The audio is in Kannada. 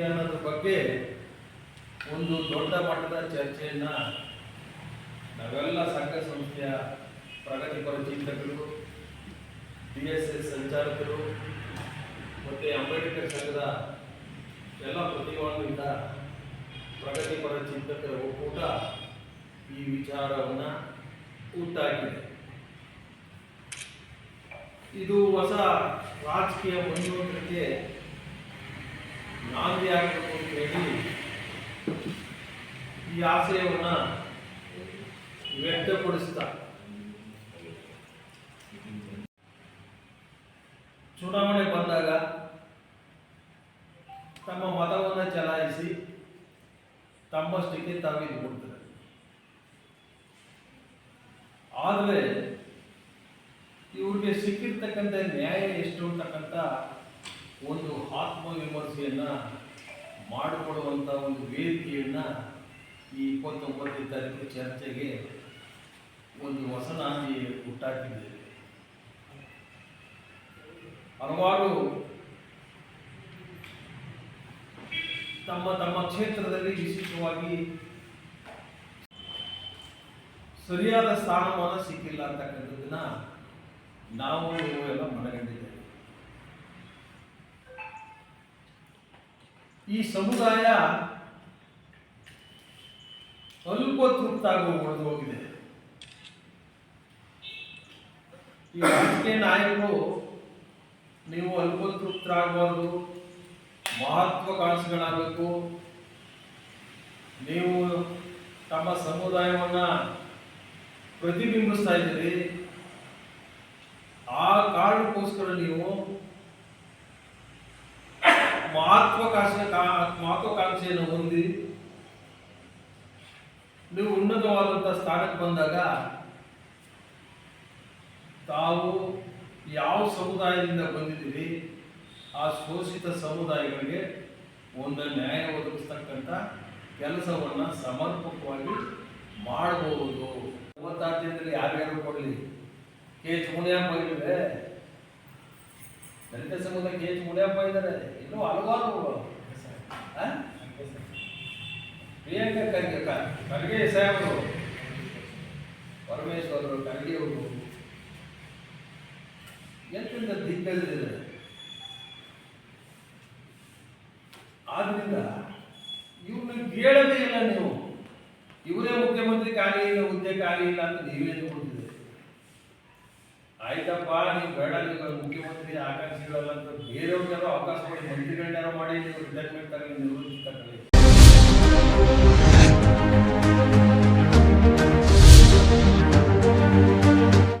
ಅನ್ನೋದ್ರ ಬಗ್ಗೆ ಒಂದು ದೊಡ್ಡ ಮಟ್ಟದ ಚರ್ಚೆಯನ್ನ ನಾವೆಲ್ಲ ಸಂಘ ಸಂಸ್ಥೆಯ ಪ್ರಗತಿಪರ ಚಿಂತಕರು ಡಿ ಎಸ್ ಎಸ್ ಸಂಚಾಲಕರು ಮತ್ತು ಅಂಬೇಡ್ಕರ್ ಸಂಘದ ಎಲ್ಲ ಪ್ರತಿಭಾನ್ವಿತ ಪ್ರಗತಿಪರ ಚಿಂತಕರ ಒಕ್ಕೂಟ ಈ ವಿಚಾರವನ್ನು ಹುಟ್ಟಾಕಿದೆ ಇದು ಹೊಸ ರಾಜಕೀಯ ಮುನ್ನುಗ್ಗಕ್ಕೆ ನಾಂದಿ ಆಗಬೇಕು ಅಂತ ಹೇಳಿ ಈ ಆಶಯವನ್ನು ವ್ಯಕ್ತಪಡಿಸ್ತಾ. ಚುನಾವಣೆ ಬಂದಾಗ ತಮ್ಮ ಮತವನ್ನು ಚಲಾಯಿಸಿ ತಮ್ಮಷ್ಟಕ್ಕೆ ತಾವಿದು ಕೊಡ್ತಾರೆ ಆದರೆ ಇವ್ರಿಗೆ ಸಿಕ್ಕಿರ್ತಕ್ಕಂಥ ನ್ಯಾಯ ಎಷ್ಟು ಅಂತಕ್ಕಂಥ ಒಂದು ಆತ್ಮವಿಮರ್ಶೆಯನ್ನ ಮಾಡಿಕೊಡುವಂಥ ಒಂದು ವೇದಿಕೆಯನ್ನು ಈ ಇಪ್ಪತ್ತೊಂಬತ್ತನೇ ತಾರೀಕು ಚರ್ಚೆಗೆ ಒಂದು ಹೊಸ ನಾಂದಿ ಹುಟ್ಟಾಕಿದ್ದೇವೆ ಹಲವಾರು ತಮ್ಮ ತಮ್ಮ ಕ್ಷೇತ್ರದಲ್ಲಿ ವಿಶೇಷವಾಗಿ ಸರಿಯಾದ ಸ್ಥಾನಮಾನ ಸಿಕ್ಕಿಲ್ಲ ಅಂತಕ್ಕಂಥದ್ದನ್ನ ನೀವು ಎಲ್ಲ ಮನಗಂಡಿದ್ದೇವೆ. ಈ ಸಮುದಾಯ ಅಲ್ಪ ತೃಪ್ತಾಗಿ ಹೋಗಿದೆ. ಈ ರಾಜಕೀಯ ನಾಯಕರು, ನೀವು ಅಲ್ಪ ತೃಪ್ತರಾಗಬಾರ್ದು ಮಹತ್ವಾಕಾಂಕ್ಷಿಗಳಾಗಬೇಕು ನೀವು ತಮ್ಮ ಸಮುದಾಯವನ್ನ ಪ್ರತಿಬಿಂಬಿಸ್ತಾ ಇದ್ದೀರಿ. ಆ ಕಾರಣಕ್ಕೋಸ್ಕರ ನೀವು ಮಹತ್ವಾಕಾಂಕ್ಷೆ ಮಹತ್ವಾಕಾಂಕ್ಷೆಯನ್ನು ಹೊಂದಿ ನೀವು ಉನ್ನತವಾದಂಥ ಸ್ಥಾನಕ್ಕೆ ಬಂದಾಗ ತಾವು ಯಾವ ಸಮುದಾಯದಿಂದ ಬಂದಿದ್ದೀರಿ, ಆ ಶೋಷಿತ ಸಮುದಾಯಗಳಿಗೆ ಒಂದು ನ್ಯಾಯ ಒದಗಿಸ್ತಕ್ಕಂಥ ಕೆಲಸವನ್ನು ಸಮರ್ಪಕವಾಗಿ ಮಾಡಬಹುದು ಮೂವತ್ತಾರು ಜನರಲ್ಲಿ ಯಾರ್ಯಾರು ಕೊಡಲಿ? ಕೆ ಎಚ್ ಮುನಿಯಪ್ಪ ಇಲ್ಲಿದೆ ದಲಿತ ಸಮುದಾಯ ಕೆ ಎಚ್ ಮುನಿಯಪ್ಪ ಇದ್ದಾರೆ ಇನ್ನೂ ಹಲವಾರು? ಪ್ರಿಯಾಂಕ ಖರ್ಗೆ ಖರ್ಗೆ ಸಾಹೇಬರು. ಪರಮೇಶ್ವರರು, ಖರ್ಗೆ ಅವರು. ಎಂತೆಂಥ ದಿಗ್ಗಜರಿದ್ದಾರೆ. ಆದ್ರಿಂದ ಇವ್ರನ್ನ ಕೇಳದೇ ಇಲ್ಲ ನೀವು. ಇವರೇ ಮುಖ್ಯಮಂತ್ರಿ ಖಾಲಿ ಇಲ್ಲ, ಹುದ್ದೆ ಖಾಲಿ ಇಲ್ಲ ಅಂತ ನೀವೇ ಕೊಡ್ತಿದೆ ಆಯ್ತಪ್ಪ ನೀವು ಬೇಡ ನೀವು ಮುಖ್ಯಮಂತ್ರಿ ಆಕಾಂಕ್ಷಿಗಳಲ್ಲ ಅಂತ ಬೇರೆಯವ್ರಿಗೆಲ್ಲ ಅವಕಾಶ ಕೊಡಿ ಮಂತ್ರಿಗಳನ್ನೆಲ್ಲ ಮಾಡಿ ನೀವು ರಿಟೈರ್ಮೆಂಟ್ ತಗೊಳ್ಳಿ ನಿವೃತ್ತಿ ತಗೊಳ್ಳಿ